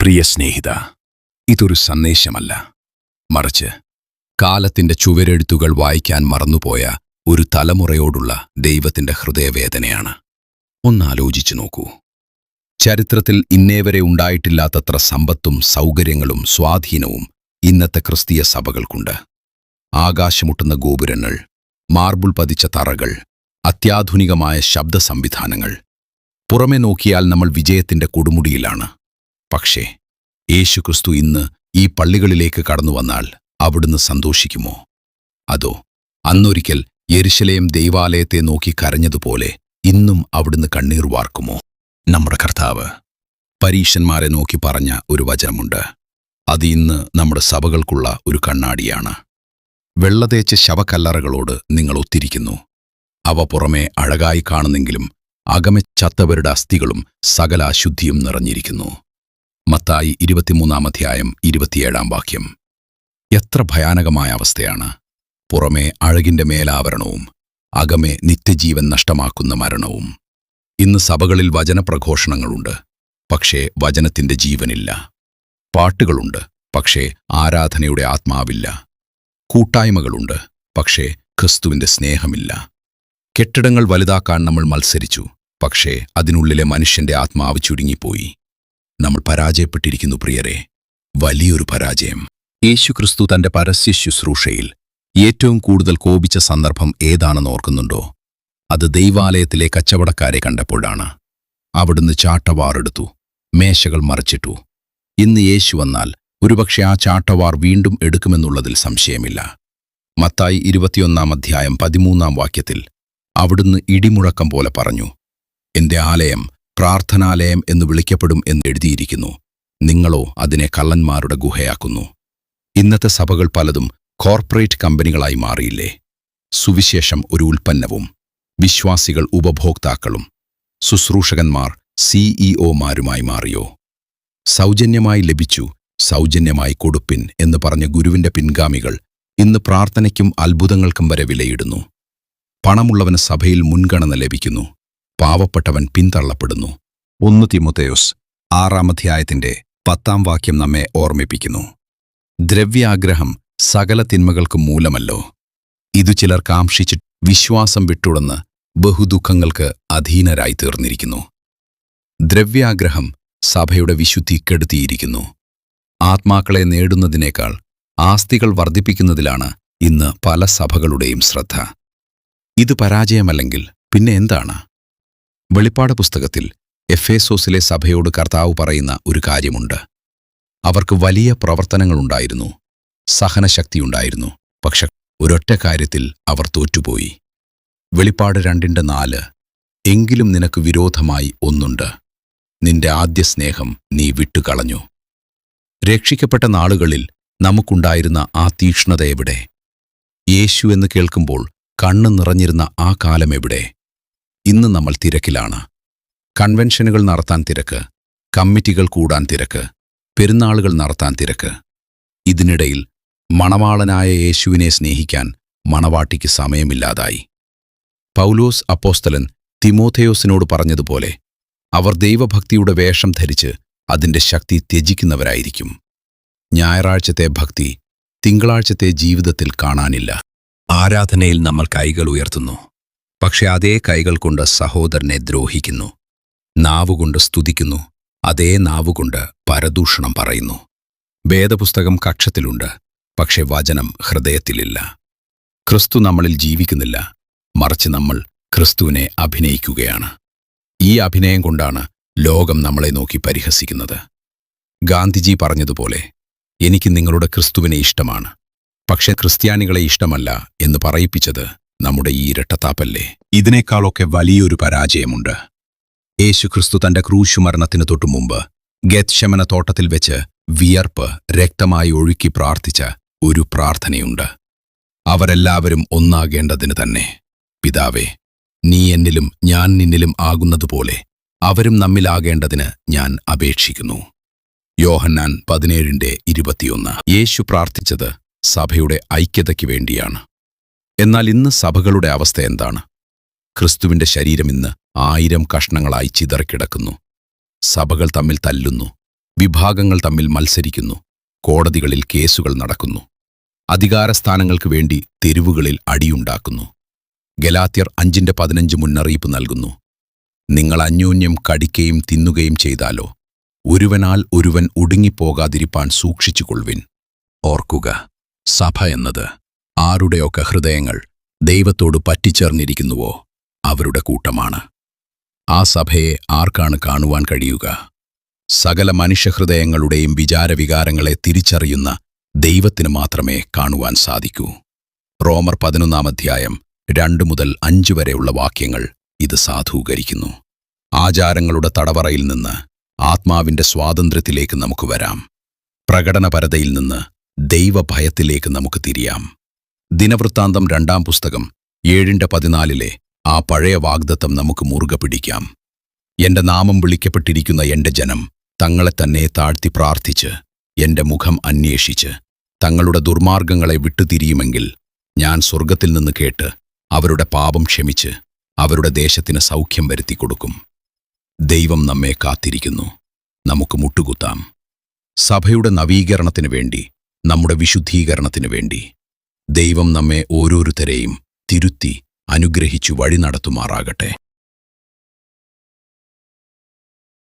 പ്രിയ സ്നേഹിത ഇതൊരു സന്ദേശമല്ല. മറിച്ച് കാലത്തിന്റെ ചുവരെഴുത്തുകൾ വായിക്കാൻ മറന്നുപോയ ഒരു തലമുറയോടുള്ള ദൈവത്തിന്റെ ഹൃദയവേദനയാണ്. ഒന്നാലോചിച്ചു നോക്കൂ. ചരിത്രത്തിൽ ഇന്നേവരെ ഉണ്ടായിട്ടില്ലാത്തത്ര സമ്പത്തും സൗകര്യങ്ങളും സ്വാധീനവും ഇന്നത്തെ ക്രിസ്തീയ സഭകൾക്കുണ്ട്. ആകാശമുട്ടുന്ന ഗോപുരങ്ങൾ മാർബിൾ പതിച്ച തറകൾ അത്യാധുനികമായ ശബ്ദ സംവിധാനങ്ങൾ പുറമെ നോക്കിയാൽ നമ്മൾ വിജയത്തിന്റെ കൊടുമുടിയിലാണ്. പക്ഷേ യേശുക്രിസ്തു ഇന്ന് ഈ പള്ളികളിലേക്ക് കടന്നു വന്നാൽ അവിടുന്ന് സന്തോഷിക്കുമോ? അതോ അന്നൊരിക്കൽ യെരുശലേം ദൈവാലയത്തെ നോക്കി കരഞ്ഞതുപോലെ ഇന്നും അവിടുന്ന് കണ്ണീർ വാർക്കുമോ? നമ്മുടെ കർത്താവ് പരീശന്മാരെ നോക്കി പറഞ്ഞ ഒരു വചനമുണ്ട്. അത് ഇന്ന് നമ്മുടെ സഭകൾക്കുള്ള ഒരു കണ്ണാടിയാണ്. വെള്ളതേച്ച ശവക്കല്ലറകളോട് നിങ്ങൾ ഒത്തിരിക്കുന്നു. അവ പുറമേ അഴകായി കാണുന്നെങ്കിലും അകമെ ചത്തവരുടെ അസ്ഥികളും സകല അശുദ്ധിയും നിറഞ്ഞിരിക്കുന്നു. മത്തായി ഇരുപത്തിമൂന്നാം അധ്യായം ഇരുപത്തിയേഴാം വാക്യം. എത്ര ഭയാനകമായ അവസ്ഥയാണ്. പുറമേ അഴകിന്റെ മേലാവരണവും അകമേ നിത്യജീവൻ നഷ്ടമാക്കുന്ന മരണവും. ഇന്ന് സഭകളിൽ വചനപ്രഘോഷണങ്ങളുണ്ട് പക്ഷേ വചനത്തിന്റെ ജീവനില്ല. പാട്ടുകളുണ്ട് പക്ഷേ ആരാധനയുടെ ആത്മാവില്ല. കൂട്ടായ്മകളുണ്ട് പക്ഷേ ക്രിസ്തുവിന്റെ സ്നേഹമില്ല. കെട്ടിടങ്ങൾ വലുതാക്കാൻ നമ്മൾ മത്സരിച്ചു പക്ഷേ അതിനുള്ളിലെ മനുഷ്യന്റെ ആത്മാവ് ചുരുങ്ങിപ്പോയി. നമ്മൾ പരാജയപ്പെട്ടിരിക്കുന്നു പ്രിയരെ. വലിയൊരു പരാജയം. യേശുക്രിസ്തു തന്റെ പരസ്യ ശുശ്രൂഷയിൽ ഏറ്റവും കൂടുതൽ കോപിച്ച സന്ദർഭം ഏതാണെന്ന് ഓർക്കുന്നുണ്ടോ? അത് ദൈവാലയത്തിലെ കച്ചവടക്കാരെ കണ്ടപ്പോഴാണ്. അവിടുന്ന് ചാട്ടവാറെടുത്തു മേശകൾ മറിച്ചിട്ടു. ഇന്ന് യേശു വന്നാൽ ഒരുപക്ഷെ ആ ചാട്ടവാർ വീണ്ടും എടുക്കുമെന്നുള്ളതിൽ സംശയമില്ല. മത്തായി ഇരുപത്തിയൊന്നാം അധ്യായം പതിമൂന്നാം വാക്യത്തിൽ അവിടുന്ന് ഇടിമുഴക്കം പോലെ പറഞ്ഞു എന്റെ ആലയം പ്രാർത്ഥനാലയം എന്ന് വിളിക്കപ്പെടും എന്ന് എഴുതിയിരിക്കുന്നു. നിങ്ങളോ അതിനെ കള്ളന്മാരുടെ ഗുഹയാക്കുന്നു. ഇന്നത്തെ സഭകൾ പലതും കോർപ്പറേറ്റ് കമ്പനികളായി മാറിയില്ലേ? സുവിശേഷം ഒരു ഉൽപ്പന്നവും വിശ്വാസികൾ ഉപഭോക്താക്കളും ശുശ്രൂഷകന്മാർ സിഇഒമാരുമായി മാറിയോ? സൗജന്യമായി ലഭിച്ചു സൗജന്യമായി കൊടുപ്പിൻ എന്ന് പറഞ്ഞ ഗുരുവിന്റെ പിൻഗാമികൾ ഇന്ന് പ്രാർത്ഥനയ്ക്കും അത്ഭുതങ്ങൾക്കും വരെ വിലയിടുന്നു. പണമുള്ളവന് സഭയിൽ മുൻഗണന ലഭിക്കുന്നു. പാവപ്പെട്ടവൻ പിന്തള്ളപ്പെടുന്നു. ഒന്ന് ആറാം അധ്യായത്തിന്റെ പത്താം വാക്യം നമ്മെ ഓർമ്മിപ്പിക്കുന്നു. ദ്രവ്യാഗ്രഹം സകല തിന്മകൾക്കും മൂലമല്ലോ. ഇതു ചിലർ കാംക്ഷിച്ച് വിശ്വാസം വിട്ടുടന്ന് ബഹുദുഃഖങ്ങൾക്ക് അധീനരായി തീർന്നിരിക്കുന്നു. ദ്രവ്യാഗ്രഹം സഭയുടെ വിശുദ്ധി കെടുത്തിയിരിക്കുന്നു. ആത്മാക്കളെ നേടുന്നതിനേക്കാൾ ആസ്തികൾ വർദ്ധിപ്പിക്കുന്നതിലാണ് ഇന്ന് പല സഭകളുടെയും ശ്രദ്ധ. ഇത് പരാജയമല്ലെങ്കിൽ പിന്നെ എന്താണ്? വെളിപ്പാട് പുസ്തകത്തിൽ എഫേസോസിലെ സഭയോട് കർത്താവ് പറയുന്ന ഒരു കാര്യമുണ്ട്. അവർക്ക് വലിയ പ്രവർത്തനങ്ങളുണ്ടായിരുന്നു. സഹനശക്തിയുണ്ടായിരുന്നു. പക്ഷെ ഒരൊറ്റ കാര്യത്തിൽ അവർ തോറ്റുപോയി. വെളിപ്പാട് രണ്ടിന്റെ നാല് എങ്കിലും നിനക്ക് വിരോധമായി ഒന്നുണ്ട്. നിന്റെ ആദ്യ സ്നേഹം നീ വിട്ടുകളഞ്ഞു. രക്ഷിക്കപ്പെട്ട നാളുകളിൽ നമുക്കുണ്ടായിരുന്ന ആ തീക്ഷ്ണത എവിടെ? യേശു എന്ന് കേൾക്കുമ്പോൾ കണ്ണ് നിറഞ്ഞിരുന്ന ആ കാലം എവിടെ? ഇന്ന് നമ്മൾ തിരക്കിലാണ്. കൺവെൻഷനുകൾ നടത്താൻ തിരക്ക് കമ്മിറ്റികൾ കൂടാൻ തിരക്ക് പെരുന്നാളുകൾ നടത്താൻ തിരക്ക്. ഇതിനിടയിൽ മണവാളനായ യേശുവിനെ സ്നേഹിക്കാൻ മണവാട്ടിക്ക് സമയമില്ലാതായി. പൗലോസ് അപ്പോസ്തലൻ തിമോഥയോസിനോട് പറഞ്ഞതുപോലെ അവർ ദൈവഭക്തിയുടെ വേഷം ധരിച്ച് അതിന്റെ ശക്തി ത്യജിക്കുന്നവരായിരിക്കും. ഞായറാഴ്ചത്തെ ഭക്തി തിങ്കളാഴ്ചത്തെ ജീവിതത്തിൽ കാണാനില്ല. ആരാധനയിൽ നമ്മൾ കൈകൾ ഉയർത്തുന്നു. പക്ഷെ അതേ കൈകൾ കൊണ്ട് സഹോദരനെ ദ്രോഹിക്കുന്നു. നാവുകൊണ്ട് സ്തുതിക്കുന്നു. അതേ നാവുകൊണ്ട് പരദൂഷണം പറയുന്നു. വേദപുസ്തകം കക്ഷത്തിലുണ്ട് പക്ഷെ വചനം ഹൃദയത്തിലില്ല. ക്രിസ്തു നമ്മളിൽ ജീവിക്കുന്നില്ല മറിച്ച് നമ്മൾ ക്രിസ്തുവിനെ അഭിനയിക്കുകയാണ്. ഈ അഭിനയം കൊണ്ടാണ് ലോകം നമ്മളെ നോക്കി പരിഹസിക്കുന്നത്. ഗാന്ധിജി പറഞ്ഞതുപോലെ എനിക്ക് നിങ്ങളുടെ ക്രിസ്തുവിനെ ഇഷ്ടമാണ് പക്ഷെ ക്രിസ്ത്യാനികളെ ഇഷ്ടമല്ല എന്ന് പറയിപ്പിച്ചത് നമ്മുടെ ഈ ഇരട്ടത്താപ്പല്ലേ? ഇതിനേക്കാളൊക്കെ വലിയൊരു പരാജയമുണ്ട്. യേശുക്രിസ്തു തന്റെ ക്രൂശുമരണത്തിന് തൊട്ടുമുമ്പ് ഗത്ശമന തോട്ടത്തിൽ വെച്ച് വിയർപ്പ് രക്തമായി ഒഴുക്കി പ്രാർത്ഥിച്ച ഒരു പ്രാർത്ഥനയുണ്ട്. അവരെല്ലാവരും ഒന്നാകേണ്ടതിന് തന്നെ. പിതാവേ നീ എന്നിലും ഞാൻ നിന്നിലും ആകുന്നതുപോലെ അവരും നമ്മിലാകേണ്ടതിന് ഞാൻ അപേക്ഷിക്കുന്നു. യോഹന്നാൻ പതിനേഴിന്റെ ഇരുപത്തിയൊന്ന്. യേശു പ്രാർത്ഥിച്ചത് സഭയുടെ ഐക്യതയ്ക്ക് വേണ്ടിയാണ്. എന്നാൽ ഇന്ന് സഭകളുടെ അവസ്ഥ എന്താണ്? ക്രിസ്തുവിന്റെ ശരീരം ഇന്ന് ആയിരം കഷ്ണങ്ങളായി ചിതറിക്കിടക്കുന്നു. സഭകൾ തമ്മിൽ തല്ലുന്നു. വിഭാഗങ്ങൾ തമ്മിൽ മത്സരിക്കുന്നു. കോടതികളിൽ കേസുകൾ നടക്കുന്നു. അധികാരസ്ഥാനങ്ങൾക്ക് വേണ്ടി തെരുവുകളിൽ അടിയുണ്ടാക്കുന്നു. ഗലാത്യർ അഞ്ചിന്റെ പതിനഞ്ച് മുന്നറിയിപ്പ് നൽകുന്നു. നിങ്ങൾ അന്യോന്യം കടിക്കുകയും തിന്നുകയും ചെയ്താലോ? ഒരുവനാൽ ഒരുവൻ ഒടുങ്ങിപ്പോകാതിരിപ്പാൻ സൂക്ഷിച്ചുകൊള്ളുവിൻ. ഓർക്കുക സഭ എന്നത് ആരുടെയൊക്കെ ഹൃദയങ്ങൾ ദൈവത്തോട് പറ്റിച്ചേർന്നിരിക്കുന്നുവോ അവരുടെ കൂട്ടമാണ്. ആ സഭയെ ആർക്കാണ് കാണുവാൻ കഴിയുക? സകല മനുഷ്യഹൃദയങ്ങളുടെയും വിചാരവികാരങ്ങളെ തിരിച്ചറിയുന്ന ദൈവത്തിന് മാത്രമേ കാണുവാൻ സാധിക്കൂ. റോമർ പതിനൊന്നാം അധ്യായം രണ്ടു മുതൽ അഞ്ച് വരെയുള്ള വാക്യങ്ങൾ ഇത് സാധൂകരിക്കുന്നു. ആചാരങ്ങളുടെ തടവറയിൽ നിന്ന് ആത്മാവിന്റെ സ്വാതന്ത്ര്യത്തിലേക്ക് നമുക്ക് വരാം. പ്രകടനപരതയിൽ നിന്ന് ദൈവഭയത്തിലേക്ക് നമുക്ക് തിരിയാം. ദിനവൃത്താന്തം രണ്ടാം പുസ്തകം ഏഴിന്റെ പതിനാലിലെ ആ പഴയ വാഗ്ദത്തം നമുക്ക് മുറുകെ പിടിക്കാം. എന്റെ നാമം വിളിക്കപ്പെട്ടിരിക്കുന്ന എന്റെ ജനം തങ്ങളെ തന്നെ താഴ്ത്തി പ്രാർത്ഥിച്ച് എന്റെ മുഖം അന്വേഷിച്ച് തങ്ങളുടെ ദുർമാർഗങ്ങളെ വിട്ടുതിരിയുമെങ്കിൽ ഞാൻ സ്വർഗത്തിൽ നിന്ന് കേട്ട് അവരുടെ പാപം ക്ഷമിച്ച് അവരുടെ ദേശത്തിന് സൗഖ്യം വരുത്തി കൊടുക്കും. ദൈവം നമ്മെ കാത്തിരിക്കുന്നു. നമുക്ക് മുട്ടുകുത്താം. സഭയുടെ നവീകരണത്തിനു വേണ്ടി നമ്മുടെ വിശുദ്ധീകരണത്തിനു വേണ്ടി. ദൈവം നമ്മെ ഓരോരുത്തരെയും തിരുത്തി അനുഗ്രഹിച്ചു വഴി നടത്തുമാറാകട്ടെ.